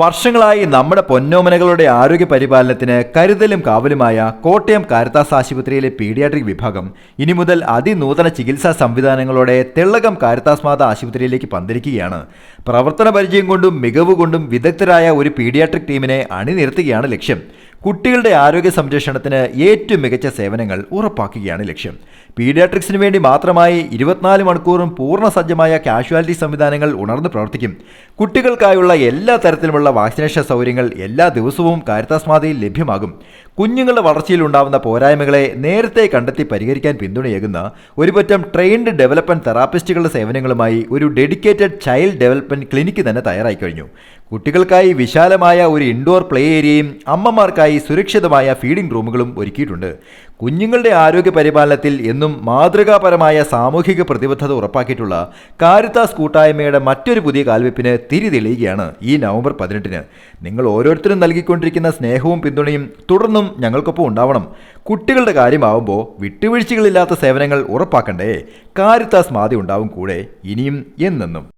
വർഷങ്ങളായി നമ്മുടെ പൊന്നോമനകളുടെ ആരോഗ്യ പരിപാലനത്തിന് കരുതലും കാവലുമായ കോട്ടയം കാരിത്താസ് ആശുപത്രിയിലെ പീഡിയാട്രിക് വിഭാഗം ഇനി മുതൽ അതിനൂതന ചികിത്സാ സംവിധാനങ്ങളോടെ തെള്ളകം കാരിത്താസ് മാത ആശുപത്രിയിലേക്ക് പന്തിരിക്കുകയാണ്. പ്രവർത്തന പരിചയം കൊണ്ടും മികവ് കൊണ്ടും വിദഗ്ധരായ ഒരു പീഡിയാട്രിക് ടീമിനെ അണിനിരത്തുകയാണ് ലക്ഷ്യം. കുട്ടികളുടെ ആരോഗ്യ സംരക്ഷണത്തിന് ഏറ്റവും മികച്ച സേവനങ്ങൾ ഉറപ്പാക്കുകയാണ് ലക്ഷ്യം. പീഡിയാട്രിക്സിന് വേണ്ടി മാത്രമായി ഇരുപത്തിനാല് മണിക്കൂറും പൂർണ സജ്ജമായ കാഷ്വാലിറ്റി സംവിധാനങ്ങൾ ഉണർന്ന് പ്രവർത്തിക്കും. കുട്ടികൾക്കായുള്ള എല്ലാ തരത്തിലുമുള്ള വാക്സിനേഷൻ സൗകര്യങ്ങൾ എല്ലാ ദിവസവും കാരിത്താസ്മാതയിൽ ലഭ്യമാകും. കുഞ്ഞുങ്ങളുടെ വളർച്ചയിൽ ഉണ്ടാവുന്ന പോരായ്മകളെ നേരത്തെ കണ്ടെത്തി പരിഹരിക്കാൻ പിന്തുണയേകുന്ന ഒരുപറ്റം ട്രെയിൻഡ് ഡെവലപ്മെന്റ് തെറാപ്പിസ്റ്റുകളുടെ സേവനങ്ങളുമായി ഒരു ഡെഡിക്കേറ്റഡ് ചൈൽഡ് ഡെവലപ്മെന്റ് ക്ലിനിക്ക് തന്നെ തയ്യാറായി കഴിഞ്ഞു. കുട്ടികൾക്കായി വിശാലമായ ഒരു ഇൻഡോർ പ്ലേ ഏരിയയും അമ്മമാർക്കായി സുരക്ഷിതമായ ഫീഡിംഗ് റൂമുകളും ഒരുക്കിയിട്ടുണ്ട്. കുഞ്ഞുങ്ങളുടെ ആരോഗ്യ പരിപാലനത്തിൽ എന്നും മാതൃകാപരമായ സാമൂഹിക പ്രതിബദ്ധത ഉറപ്പാക്കിയിട്ടുള്ള കാരിത്താസ് കൂട്ടായ്മയുടെ മറ്റൊരു പുതിയ കാൽവെപ്പിന് തിരി തെളിയുകയാണ് ഈ നവംബർ പതിനെട്ടിന്. നിങ്ങൾ ഓരോരുത്തരും നൽകിക്കൊണ്ടിരിക്കുന്ന സ്നേഹവും പിന്തുണയും തുടർന്നും ഞങ്ങൾക്കൊപ്പം ഉണ്ടാവണം. കുട്ടികളുടെ കാര്യമാവുമ്പോൾ വിട്ടുവീഴ്ചകളില്ലാത്ത സേവനങ്ങൾ ഉറപ്പാക്കണ്ടേ. കാരിത്താസ് മാതി ഉണ്ടാവും കൂടെ ഇനിയും എന്നെന്നും.